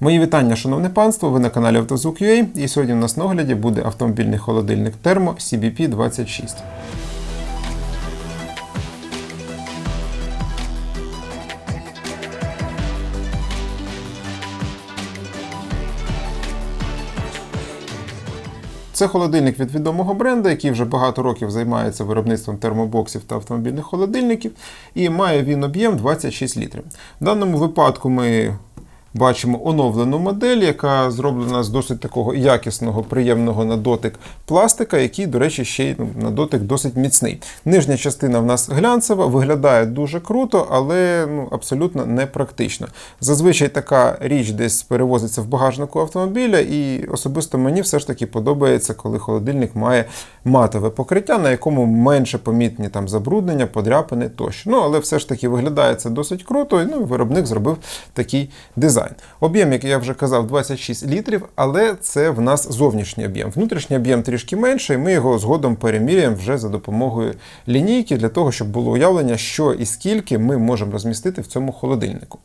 Мої вітання, шановне панство. Ви на каналі Автозвук.ua і сьогодні у нас на огляді буде автомобільний холодильник Термо CBP 26. Це холодильник від відомого бренду, який вже багато років займається виробництвом термобоксів та автомобільних холодильників, і має він об'єм 26 літрів. В даному випадку ми бачимо оновлену модель, яка зроблена з досить такого якісного, приємного на дотик пластика, який, до речі, ще й ну, на дотик досить міцний. Нижня частина в нас глянцева, виглядає дуже круто, але ну, абсолютно не практично. Зазвичай така річ десь перевозиться в багажнику автомобіля, і особисто мені все ж таки подобається, коли холодильник має матове покриття, на якому менше помітні там забруднення, подряпини тощо. Ну, але все ж таки виглядає це досить круто, і ну, виробник зробив такий дизайн. Об'єм, як я вже казав, 26 літрів, але це в нас зовнішній об'єм. Внутрішній об'єм трішки менше, і ми його згодом переміряємо вже за допомогою лінійки для того, щоб було уявлення, що і скільки ми можемо розмістити в цьому холодильнику.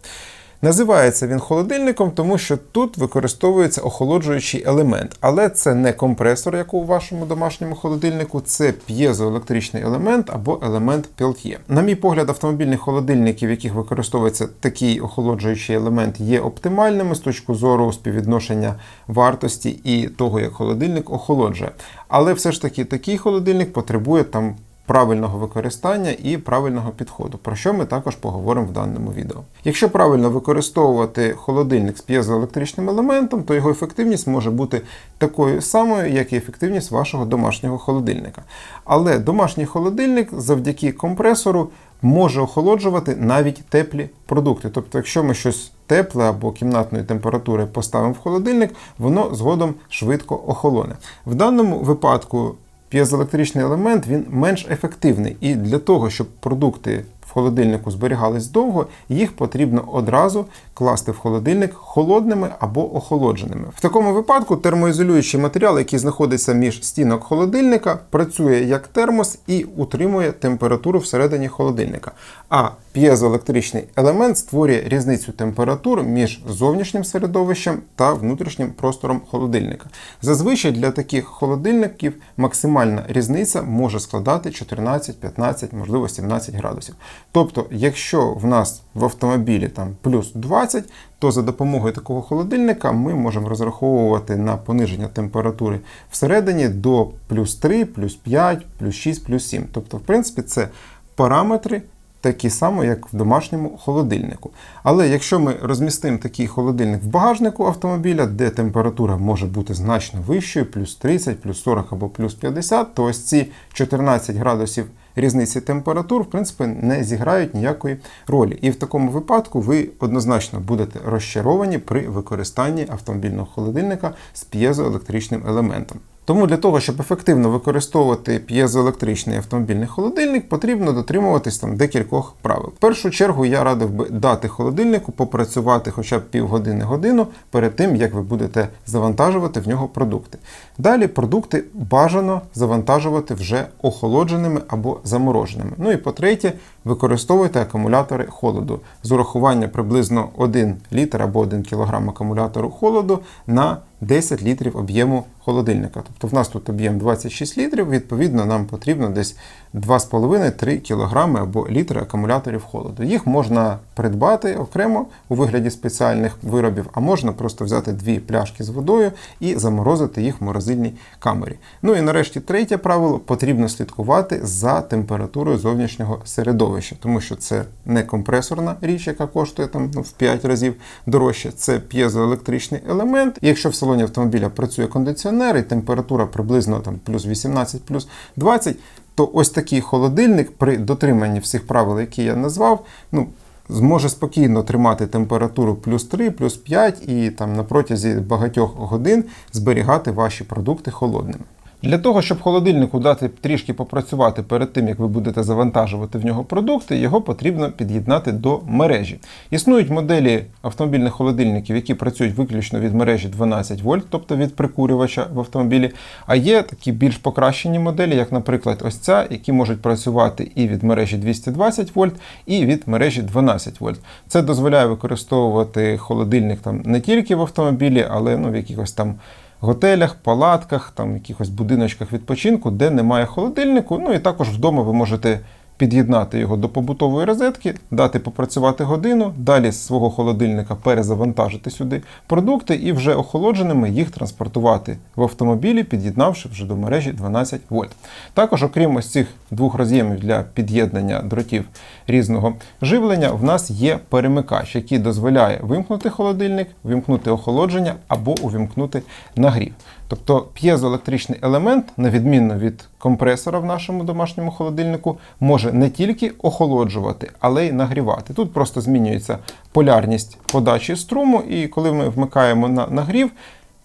Називається він холодильником, тому що тут використовується охолоджуючий елемент, але це не компресор, як у вашому домашньому холодильнику, це п'єзоелектричний елемент або елемент Peltier. На мій погляд, автомобільних холодильників, в яких використовується такий охолоджуючий елемент, є оптимальними з точки зору співвідношення вартості і того, як холодильник охолоджує. Але все ж таки такий холодильник потребує там правильного використання і правильного підходу, про що ми також поговоримо в даному відео. Якщо правильно використовувати холодильник з п'єзоелектричним елементом, то його ефективність може бути такою самою, як і ефективність вашого домашнього холодильника. Але домашній холодильник завдяки компресору може охолоджувати навіть теплі продукти. Тобто, якщо ми щось тепле або кімнатної температури поставимо в холодильник, воно згодом швидко охолоне. В даному випадку п'єзоелектричний елемент він менш ефективний. І для того, щоб продукти в холодильнику зберігались довго, їх потрібно одразу класти в холодильник холодними або охолодженими. В такому випадку термоізолюючий матеріал, який знаходиться між стінок холодильника, працює як термос і утримує температуру всередині холодильника. А п'єзоелектричний елемент створює різницю температур між зовнішнім середовищем та внутрішнім простором холодильника. Зазвичай для таких холодильників максимальна різниця може складати 14, 15, можливо 17 градусів. Тобто, якщо в нас в автомобілі там плюс 20, то за допомогою такого холодильника ми можемо розраховувати на пониження температури всередині до плюс 3, плюс 5, плюс 6, плюс 7. Тобто, в принципі, це параметри. Такі само, як в домашньому холодильнику. Але якщо ми розмістимо такий холодильник в багажнику автомобіля, де температура може бути значно вищою, плюс 30, плюс 40 або плюс 50, то ось ці 14 градусів різниці температур, в принципі, не зіграють ніякої ролі. І в такому випадку ви однозначно будете розчаровані при використанні автомобільного холодильника з п'єзоелектричним елементом. Тому для того, щоб ефективно використовувати п'єзоелектричний автомобільний холодильник, потрібно дотримуватись там декількох правил. В першу чергу я радив би дати холодильнику попрацювати хоча б півгодини-годину перед тим, як ви будете завантажувати в нього продукти. Далі продукти бажано завантажувати вже охолодженими або замороженими. Ну і по-третє, використовуйте акумулятори холоду з урахування приблизно 1 літр або 1 кг акумулятору холоду на 10 літрів об'єму холодильника. Тобто в нас тут об'єм 26 літрів, відповідно, нам потрібно десь 2,5-3 кг або літри акумуляторів холоду. Їх можна придбати окремо у вигляді спеціальних виробів, а можна просто взяти дві пляшки з водою і заморозити їх в морозильній камері. Ну і нарешті третє правило потрібно слідкувати за температурою зовнішнього середовища, тому що це не компресорна річ, яка коштує там ну, в 5 разів дорожче, це п'єзоелектричний елемент. Якщо в салоні автомобіля працює кондиціонер і температура приблизно там плюс 18, плюс 20, то ось такий холодильник при дотриманні всіх правил, які я назвав, ну, зможе спокійно тримати температуру плюс 3, плюс 5 і там на протязі багатьох годин зберігати ваші продукти холодними. Для того, щоб холодильнику дати трішки попрацювати перед тим, як ви будете завантажувати в нього продукти, його потрібно під'єднати до мережі. Існують моделі автомобільних холодильників, які працюють виключно від мережі 12 вольт, тобто від прикурювача в автомобілі. А є такі більш покращені моделі, як, наприклад, ось ця, які можуть працювати і від мережі 220 вольт, і від мережі 12 вольт. Це дозволяє використовувати холодильник там не тільки в автомобілі, але ну, в якихось там готелях, палатках, там якихось будиночках відпочинку, де немає холодильнику. Ну і також вдома ви можете під'єднати його до побутової розетки, дати попрацювати годину, далі з свого холодильника перезавантажити сюди продукти і вже охолодженими їх транспортувати в автомобілі, під'єднавши вже до мережі 12 вольт. Також, окрім ось цих двох роз'ємів для під'єднання дротів різного живлення, в нас є перемикач, який дозволяє вимкнути холодильник, вимкнути охолодження або увімкнути нагрів. Тобто п'єзоелектричний елемент, на відміну від компресора в нашому домашньому холодильнику, може не тільки охолоджувати, але й нагрівати. Тут просто змінюється полярність подачі струму, і коли ми вмикаємо на нагрів,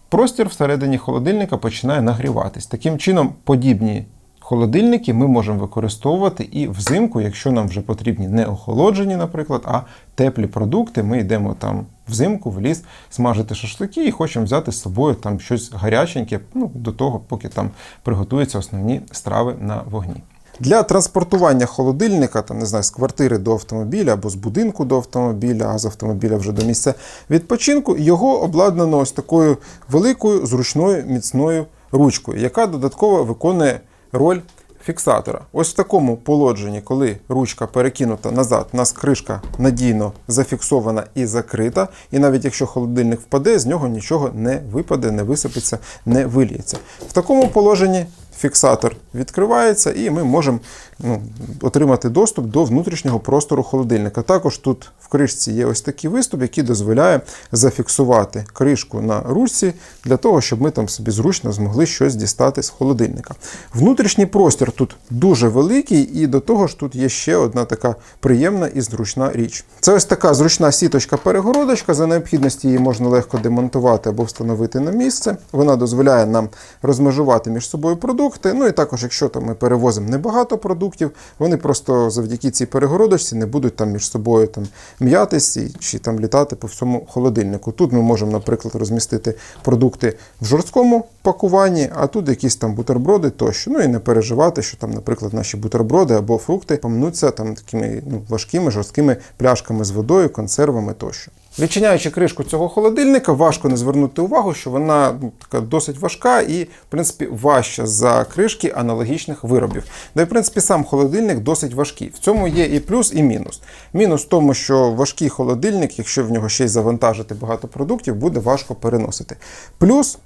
простір всередині холодильника починає нагріватись. Таким чином, подібні холодильники ми можемо використовувати і взимку, якщо нам вже потрібні не охолоджені, наприклад, а теплі продукти. Ми йдемо там взимку в ліс смажити шашлики і хочемо взяти з собою там щось гаряченьке, ну, до того, поки там приготуються основні страви на вогні. Для транспортування холодильника, там не знаю, з квартири до автомобіля або з будинку до автомобіля, а з автомобіля вже до місця відпочинку, його обладнано ось такою великою, зручною, міцною ручкою, яка додатково виконує роль фіксатора. Ось в такому положенні, коли ручка перекинута назад, у нас кришка надійно зафіксована і закрита. І навіть якщо холодильник впаде, з нього нічого не випаде, не висипеться, не виліється. В такому положенні фіксатор відкривається, і ми можемо ну, отримати доступ до внутрішнього простору холодильника. Також тут в кришці є ось такий виступ, який дозволяє зафіксувати кришку на ручці для того, щоб ми там собі зручно змогли щось дістати з холодильника. Внутрішній простір тут дуже великий, і до того ж тут є ще одна така приємна і зручна річ. Це ось така зручна сіточка-перегородочка. За необхідності її можна легко демонтувати або встановити на місце. Вона дозволяє нам розмежувати між собою продукти. Ну і також, якщо там ми перевозимо небагато продуктів, вони просто завдяки цій перегородочці не будуть там між собою там м'ятись і- чи там літати по всьому холодильнику. Тут ми можемо, наприклад, розмістити продукти в жорсткому пакуванні, а тут якісь там бутерброди тощо. Ну і не переживати, що там, наприклад, наші бутерброди або фрукти помнуться там такими ну, важкими жорсткими пляшками з водою, консервами тощо. Відчиняючи кришку цього холодильника, важко не звернути увагу, що вона ну, така досить важка і, в принципі, важча за кришки аналогічних виробів. І, в принципі, сам холодильник досить важкий. В цьому є і плюс, і мінус. Мінус в тому, що важкий холодильник, якщо в нього ще й завантажити багато продуктів, буде важко переносити. Плюс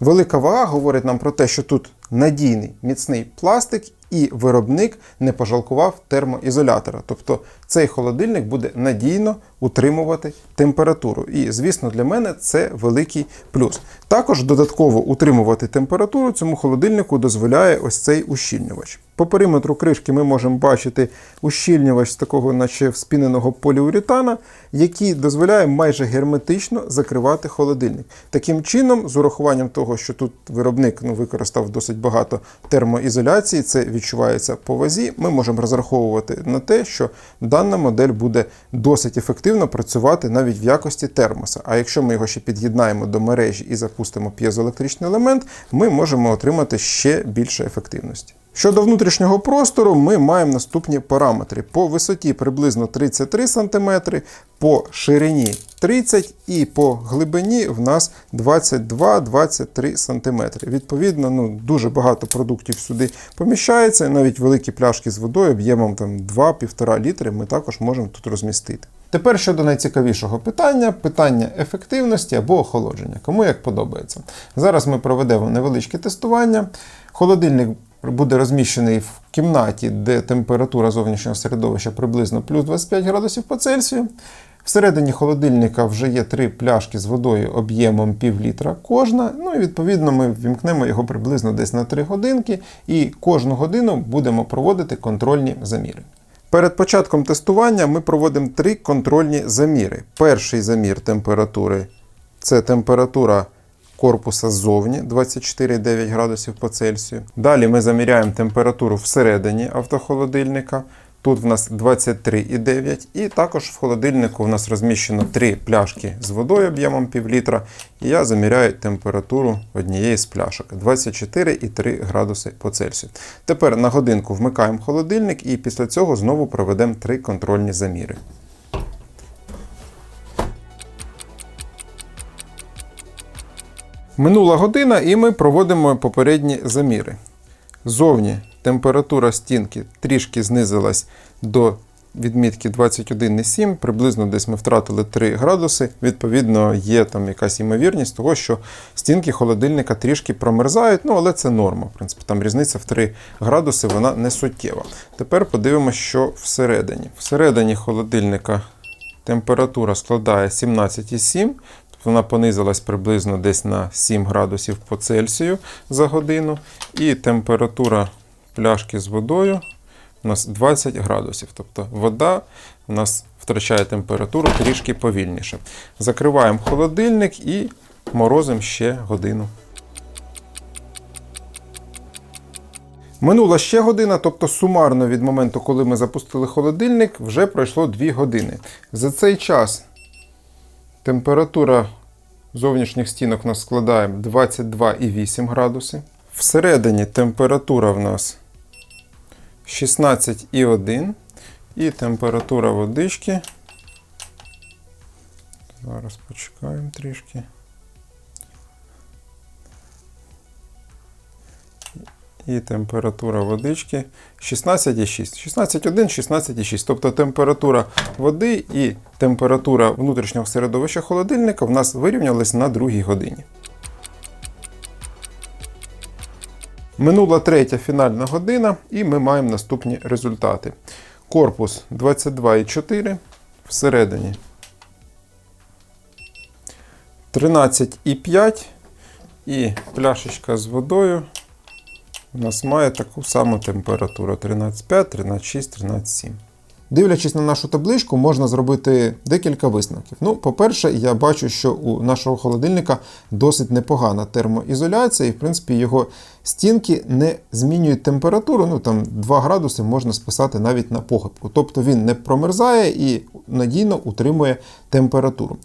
велика вага говорить нам про те, що тут надійний міцний пластик. І виробник не пожалкував термоізолятора. Тобто цей холодильник буде надійно утримувати температуру. І, звісно, для мене це великий плюс. Також додатково утримувати температуру цьому холодильнику дозволяє ось цей ущільнювач. По периметру кришки ми можемо бачити ущільнювач такого, наче вспіненого поліуретана, який дозволяє майже герметично закривати холодильник. Таким чином, з урахуванням того, що тут виробник ну, використав досить багато термоізоляції, це відчувається по вазі, ми можемо розраховувати на те, що дана модель буде досить ефективно працювати навіть в якості термоса. А якщо ми його ще під'єднаємо до мережі і запустимо п'єзоелектричний елемент, ми можемо отримати ще більше ефективності. Щодо внутрішнього простору, ми маємо наступні параметри. По висоті приблизно 33 см, по ширині 30 і по глибині в нас 22-23 см. Відповідно, ну, дуже багато продуктів сюди поміщається, навіть великі пляшки з водою об'ємом там 2-1,5 літри ми також можемо тут розмістити. Тепер щодо найцікавішого питання питання ефективності або охолодження. Кому як подобається. Зараз ми проведемо невеличке тестування. Холодильник буде розміщений в кімнаті, де температура зовнішнього середовища приблизно плюс 25 градусів по Цельсію. Всередині холодильника вже є три пляшки з водою об'ємом пів літра кожна. Ну і відповідно ми ввімкнемо його приблизно десь на 3 годинки, і кожну годину будемо проводити контрольні заміри. Перед початком тестування ми проводимо три контрольні заміри. Перший замір температури це температура корпуса ззовні 24,9 градусів по Цельсію. Далі ми заміряємо температуру всередині автохолодильника. Тут в нас 23,9 і також в холодильнику в нас розміщено три пляшки з водою об'ємом пів літра. І я заміряю температуру однієї з пляшок 24,3 градуси по Цельсію. Тепер на годинку вмикаємо холодильник і після цього знову проведемо три контрольні заміри. Минула година і ми проводимо попередні заміри. Зовні температура стінки трішки знизилась до відмітки 21,7, приблизно десь ми втратили 3 градуси. Відповідно, є там якась ймовірність того, що стінки холодильника трішки промерзають, ну але це норма. В принципі, там різниця в 3 градуси, вона не суттєва. Тепер подивимося, що всередині. Всередині холодильника температура складає 17,7. Вона понизилась приблизно десь на 7 градусів по Цельсію за годину. І температура пляшки з водою у нас 20 градусів. Тобто вода у нас втрачає температуру трішки повільніше. Закриваємо холодильник і морозимо ще годину. Минула ще година, тобто сумарно від моменту, коли ми запустили холодильник, вже пройшло 2 години. За цей час температура зовнішніх стінок у нас складає 22,8 градуси. Всередині температура в нас 16,1 і температура водички. Зараз почекаємо трішки. І температура водички 16,6. 16,1, 16,6. Тобто температура води і температура внутрішнього середовища холодильника в нас вирівнялись на другій годині. Минула третя фінальна година, і ми маємо наступні результати. Корпус 22,4, всередині 13,5 і пляшечка з водою у нас має таку саму температуру 13,5, 13,6, 13,7. Дивлячись на нашу табличку, можна зробити декілька висновків. Ну, по-перше, я бачу, що у нашого холодильника досить непогана термоізоляція, і в принципі його стінки не змінюють температуру. Ну там 2 градуси можна списати навіть на похибку. Тобто він не промерзає і надійно утримує температуру.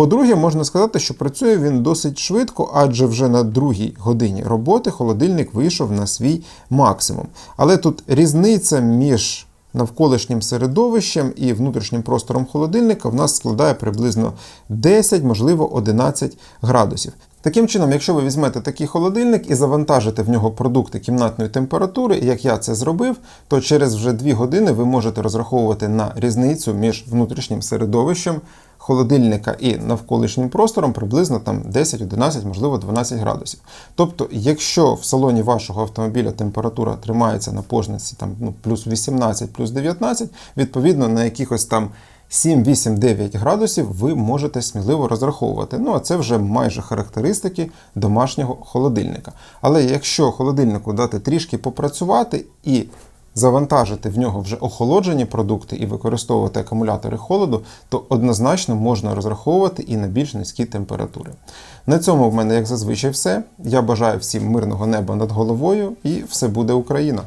По-друге, можна сказати, що працює він досить швидко, адже вже на другій годині роботи холодильник вийшов на свій максимум. Але тут різниця між навколишнім середовищем і внутрішнім простором холодильника в нас складає приблизно 10, можливо 11 градусів. Таким чином, якщо ви візьмете такий холодильник і завантажите в нього продукти кімнатної температури, як я це зробив, то через вже 2 години ви можете розраховувати на різницю між внутрішнім середовищем холодильника і навколишнім простором приблизно там 10, 11, можливо 12 градусів. Тобто, якщо в салоні вашого автомобіля температура тримається на позначці там, ну, плюс 18, плюс 19, відповідно на якихось там 7, 8, 9 градусів ви можете сміливо розраховувати. Ну, а це вже майже характеристики домашнього холодильника. Але якщо холодильнику дати трішки попрацювати і завантажити в нього вже охолоджені продукти і використовувати акумулятори холоду, то однозначно можна розраховувати і на більш низькі температури. На цьому в мене, як зазвичай, все. Я бажаю всім мирного неба над головою і все буде Україна!